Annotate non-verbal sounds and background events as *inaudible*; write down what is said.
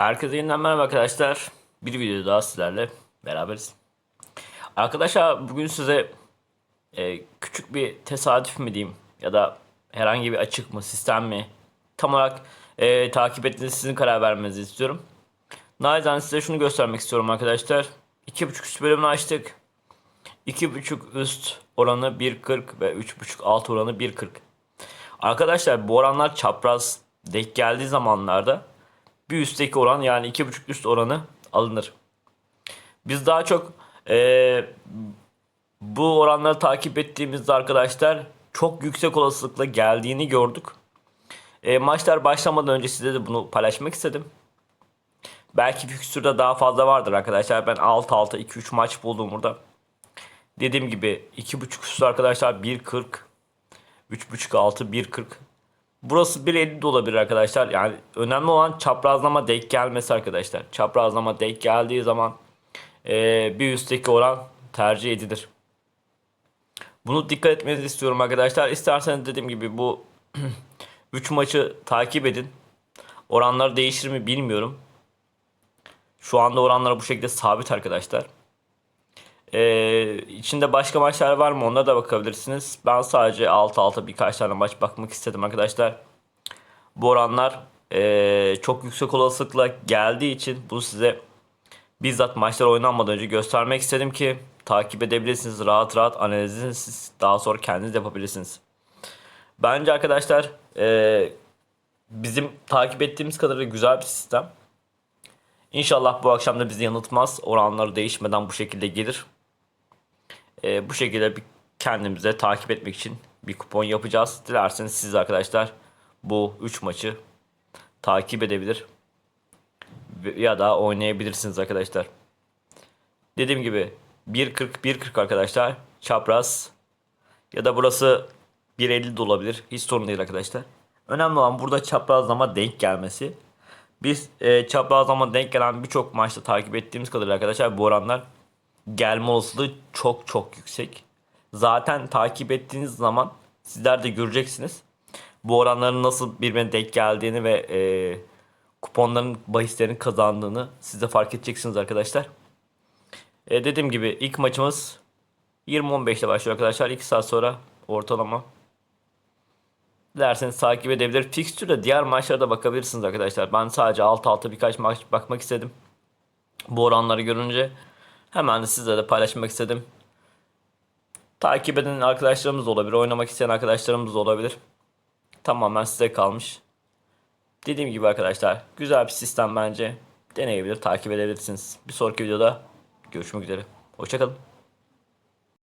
Herkese yeniden merhaba arkadaşlar. Bir video daha sizlerle beraberiz. Arkadaşlar bugün size e, küçük bir tesadüf mi diyeyim ya da herhangi bir açık mı sistem mi tam olarak e, takip ettiğiniz sizin karar vermenizi istiyorum. Naizane size şunu göstermek istiyorum arkadaşlar. 2.5 üst bölümünü açtık. 2.5 üst oranı 1.40 ve 3.5 alt oranı 1.40. Arkadaşlar bu oranlar çapraz denk geldiği zamanlarda bir üstteki oran yani 2.5 üst oranı alınır. Biz daha çok eee, bu oranları takip ettiğimizde arkadaşlar çok yüksek olasılıkla geldiğini gördük. E, maçlar başlamadan önce size de bunu paylaşmak istedim. Belki fikstürde daha fazla vardır arkadaşlar. Ben 6-6 2-3 maç buldum burada. Dediğim gibi 2.5 üstü arkadaşlar 1.40 3.5 altı 1.40 Burası 1.50 de olabilir arkadaşlar. Yani önemli olan çaprazlama denk gelmesi arkadaşlar. Çaprazlama denk geldiği zaman eee, bir üstteki oran tercih edilir. Bunu dikkat etmenizi istiyorum arkadaşlar. İsterseniz dediğim gibi bu *clears throat* 3 maçı takip edin. Oranlar değişir mi bilmiyorum. Şu anda oranlar bu şekilde sabit arkadaşlar. Ee, içinde başka maçlar var mı onlara da bakabilirsiniz. Ben sadece 6-6 birkaç tane maç bakmak istedim arkadaşlar. Bu oranlar ee, çok yüksek olasılıkla geldiği için bunu size bizzat maçlar oynanmadan önce göstermek istedim ki takip edebilirsiniz. Rahat rahat analizini siz daha sonra kendiniz yapabilirsiniz. Bence arkadaşlar ee, bizim takip ettiğimiz kadarıyla güzel bir sistem. İnşallah bu akşam da bizi yanıltmaz. Oranları değişmeden bu şekilde gelir. Ee, bu şekilde bir kendimize takip etmek için bir kupon yapacağız. Dilerseniz siz arkadaşlar bu 3 maçı takip edebilir ya da oynayabilirsiniz arkadaşlar. Dediğim gibi 1.40 1.40 arkadaşlar çapraz ya da burası 1.50 de olabilir. Hiç sorun değil arkadaşlar. Önemli olan burada çaprazlama denk gelmesi. Biz e, çaprazlama denk gelen birçok maçta takip ettiğimiz kadarıyla arkadaşlar bu oranlar gelme olasılığı çok çok yüksek. Zaten takip ettiğiniz zaman sizler de göreceksiniz. Bu oranların nasıl birbirine denk geldiğini ve e, kuponların bahislerin kazandığını siz de fark edeceksiniz arkadaşlar. E, dediğim gibi ilk maçımız 20-15'te başlıyor arkadaşlar. 2 saat sonra ortalama. Dilerseniz takip edebilir. Fixture'da diğer maçlara bakabilirsiniz arkadaşlar. Ben sadece alt alta birkaç maç bakmak istedim. Bu oranları görünce hemen de sizle de paylaşmak istedim. Takip eden arkadaşlarımız da olabilir. Oynamak isteyen arkadaşlarımız da olabilir. Tamamen size kalmış. Dediğim gibi arkadaşlar güzel bir sistem bence. Deneyebilir, takip edebilirsiniz. Bir sonraki videoda görüşmek üzere. Hoşçakalın.